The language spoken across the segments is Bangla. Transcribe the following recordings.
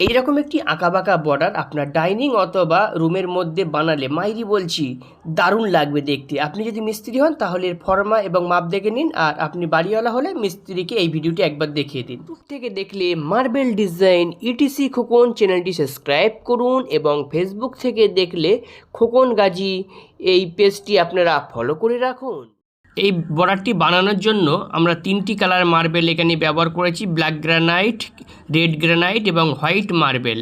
এইরকম একটি আঁকাবাঁকা বর্ডার আপনার ডাইনিং অথবা রুমের মধ্যে বানালে মাইরি বলছি, দারুণ লাগবে দেখতে। আপনি যদি মিস্ত্রি হন, তাহলে এর ফর্মা এবং মাপ দেখে নিন আর আপনি বাড়িওয়ালা হলে মিস্ত্রিকে এই ভিডিওটি একবার দেখিয়ে দিন। ইউটিউব থেকে দেখলে মার্বেল ডিজাইন ইটিসি খোকন চ্যানেলটি সাবস্ক্রাইব করুন এবং ফেসবুক থেকে দেখলে খোকন গাজী, এই পেজটি আপনারা ফলো করে রাখুন। এই বর্ডারটি বানানোর জন্য আমরা তিনটি কালার মার্বেল এখানে ব্যবহার করেছি, ব্ল্যাক গ্রানাইট, রেড গ্রানাইট এবং হোয়াইট মার্বেল।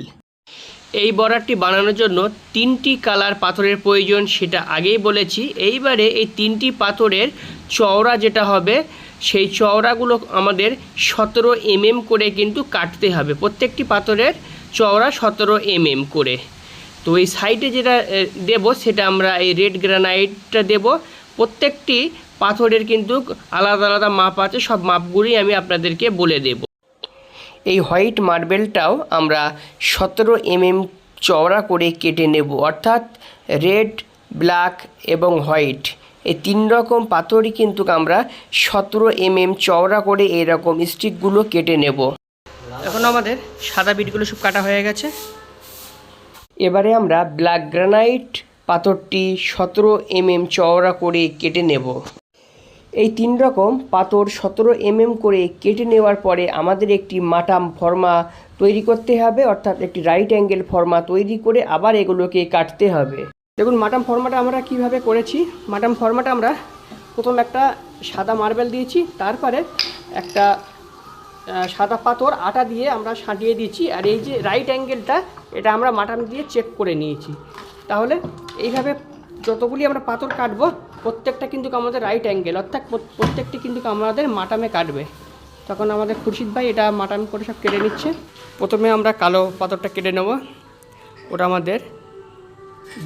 এই বর্ডারটি বানানোর জন্য তিনটি কালার পাথরের প্রয়োজন, সেটা আগেই বলেছি। এইবারে এই তিনটি পাথরের চওড়া যেটা হবে, সেই চওড়াগুলো আমাদের সতেরো এমএম করে কিন্তু কাটতে হবে। প্রত্যেকটি পাথরের চওড়া সতেরো এমএম করে। তো এই সাইডে যেটা দেব, সেটা আমরা এই রেড গ্রানাইটটা দেব। প্রত্যেকটি পাথরের কিন্তু আলাদা আলাদা মাপ আছে, সব মাপগুলি আমি আপনাদেরকে বলে দেব। এই হোয়াইট মার্বেলটাও আমরা সতেরো এমএম চওড়া করে কেটে নেব, অর্থাৎ রেড, ব্ল্যাক এবং হোয়াইট। এই তিন রকম পাথরই কিন্তু আমরা সতেরো এমএম চওড়া করে এরকম স্টিকগুলো কেটে নেব। এখন আমাদের সাদা বিটগুলো সব কাটা হয়ে গেছে। এবারে আমরা ব্ল্যাক গ্রানাইট পাথরটি সতেরো এমএম চওড়া করে কেটে নেব। এই তিন রকম পাথর সতেরো এমএম করে কেটে নেওয়ার পরে আমাদের একটি মাটাম ফর্মা তৈরি করতে হবে, অর্থাৎ একটি রাইট অ্যাঙ্গেল ফর্মা তৈরি করে আবার এগুলোকে কাটতে হবে। দেখুন, মাটাম ফর্মাটা আমরা কীভাবে করেছি? মাটাম ফর্মাটা আমরা প্রথম একটা সাদা মার্বেল দিয়েছি, তারপরে একটা সাদা পাথর, আটা দিয়ে আমরা সাঁটিয়ে দিয়েছি, আর এই যে রাইট অ্যাঙ্গেলটা এটা আমরা মাটাম দিয়ে চেক করে নিয়েছি। তাহলে এইভাবে যতগুলি আমরা পাথর কাটবো প্রত্যেকটা কিন্তু আমাদের রাইট অ্যাঙ্গেল অর্থাৎ প্রত- প্রত্যেকটি কিন্তু আমাদের মাটামে কাটবে। তখন আমাদের খুরশিদ ভাই এটা মাটাম করে সব কেটে নিচ্ছে। প্রথমে আমরা কালো পাথরটা কেটে নেব। ওটা আমাদের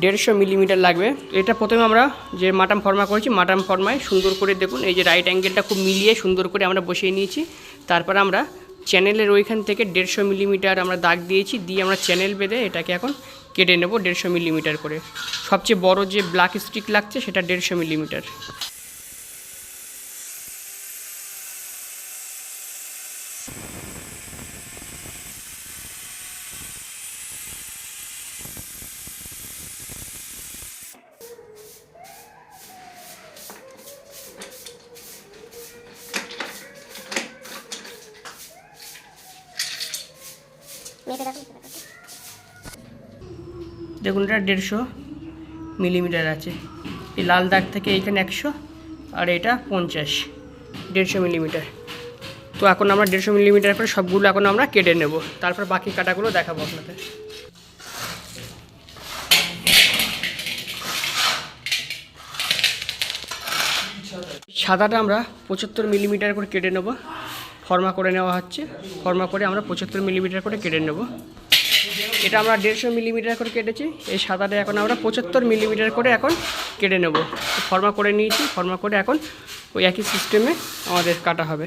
দেড়শো মিলিমিটার লাগবে। এটা প্রথমে আমরা যে মাটাম ফর্মা করেছি, মাটাম ফর্মায় সুন্দর করে দেখুন, এই যে রাইট অ্যাঙ্গেলটা খুব মিলিয়ে সুন্দর করে আমরা বসিয়ে নিয়েছি। তারপর আমরা চ্যানেলের ওইখান থেকে দেড়শো মিলিমিটার আমরা দাগ দিয়েছি, দিয়ে আমরা চ্যানেল বেঁধে এটাকে এখন কেটে নেব দেড়শো মিলিমিটার করে। সবচেয়ে বড় যে ব্ল্যাক স্টিক লাগছে সেটা দেড়শো মিলিমিটার। দেখুন, এটা দেড়শো মিলিমিটার আছে। এই লাল দাগ থেকে এইখানে একশো আর এটা পঞ্চাশ, দেড়শো মিলিমিটার। তো এখন আমরা দেড়শো মিলিমিটার করে সবগুলো এখন আমরা কেটে নেব। তারপর বাকি কাটাগুলো দেখাবো আপনাদের। সাদাটা আমরা পঁচাত্তর মিলিমিটার করে কেটে নেব। ফর্মা করে নেওয়া হচ্ছে। ফর্মা করে আমরা পঁচাত্তর মিলিমিটার করে কেটে নেব। এটা আমরা দেড়শো মিলিমিটার করে কেটেছি। এই সাদাটা এখন আমরা পঁচাত্তর মিলিমিটার করে এখন কেটে নেব। ফর্মা করে নিয়েছি। ফর্মা করে এখন ওই একই সিস্টেমে আমাদের কাটা হবে।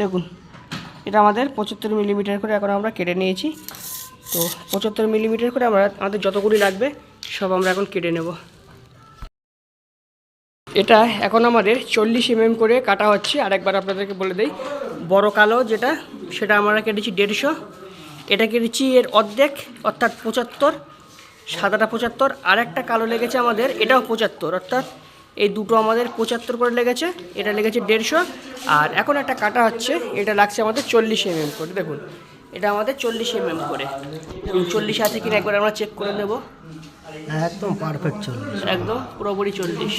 দেখুন, এটা আমাদের পঁচাত্তর মিলিমিটার করে এখন আমরা কেটে নিয়েছি। তো পঁচাত্তর মিলিমিটার করে আমরা আমাদের যতগুলি লাগবে, সব আমরা এখন কেটে নেব। এটা এখন আমাদের চল্লিশ এমএম করে কাটা হচ্ছে। আরেকবার আপনাদেরকে বলে দেই, বড় কালো যেটা, সেটা আমরা কেটেছি দেড়শো। এটা কেটেছি এর অর্ধেক, অর্থাৎ পঁচাত্তর। সাদাটা পঁচাত্তর আর একটা কালো লেগেছে আমাদের এটাও পঁচাত্তর অর্থাৎ এই দুটো আমাদের পঁচাত্তর করে লেগেছে এটা লেগেছে দেড়শো আর এখন একটা কাটা হচ্ছে এটা লাগছে আমাদের চল্লিশ এমএম করে দেখুন এটা আমাদের চল্লিশ এমএম করে চল্লিশ আছে কিনা একবার আমরা চেক করে নেব। একদম পারফেক্ট চল্লিশ। একদম পুরোপুরি চল্লিশ।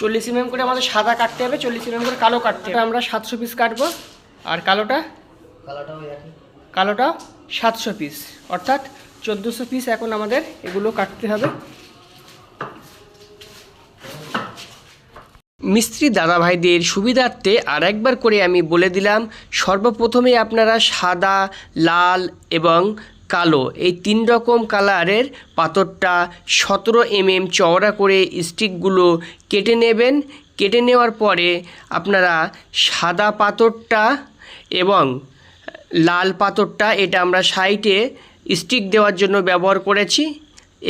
চল্লিশ এমএম করে আমাদের সাদা কাটতে হবে চল্লিশ এমএম করে কালো কাটতে হবে। আমরা সাতশো পিস কাটবো। আর কালোটা? কালোটা সাতশো পিস অর্থাৎ চোদ্দোশো পিস এখন আমাদের এগুলো কাটতে হবে। মিস্ত্রি দাদা ভাইদের সুবিধার্থে আর একবার করে আমি বলে দিলাম সর্বপ্রথমে আপনারা সাদা লাল এবং কালো। এই তিন রকম কালারের পাথরটা সতেরো এমএম চওড়া করে স্টিকগুলো কেটে নেবেন। কেটে নেওয়ার পরে আপনারা সাদা পাথরটা এবং লাল পাথরটা, এটা আমরা সাইটে স্টিক দেওয়ার জন্য ব্যবহার করেছি।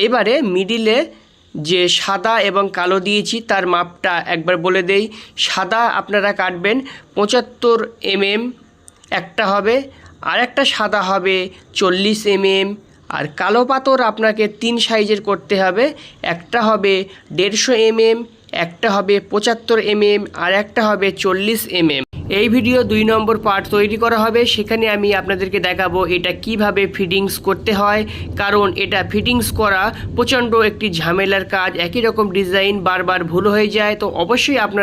এবারে মিডিলে যে সাদা এবং কালো দিয়েছি, তার মাপটা একবার বলে দেই। সাদা আপনারা কাটবেন পঁচাত্তর এমএম, একটা হবে আর একটা সাদা হবে চল্লিশ এমএম। আর কালো পাথর আপনাকে তিন সাইজের করতে হবে। একটা হবে দেড়শো এমএম, একটা হবে পঁচাত্তর এমএম, আর একটা হবে চল্লিশ এমএম। এই ভিডিও দুই নম্বর পার্ট তৈরি করা হবে। সেখানে আমি আপনাদেরকে দেখাবো এটা কীভাবে ফিটিংস করতে হয়। কারণ এটা ফিটিংস করা প্রচণ্ড একটি ঝামেলার কাজ। একই রকম ডিজাইন বারবার ভুল হয়ে যায়। তো অবশ্যই আপনার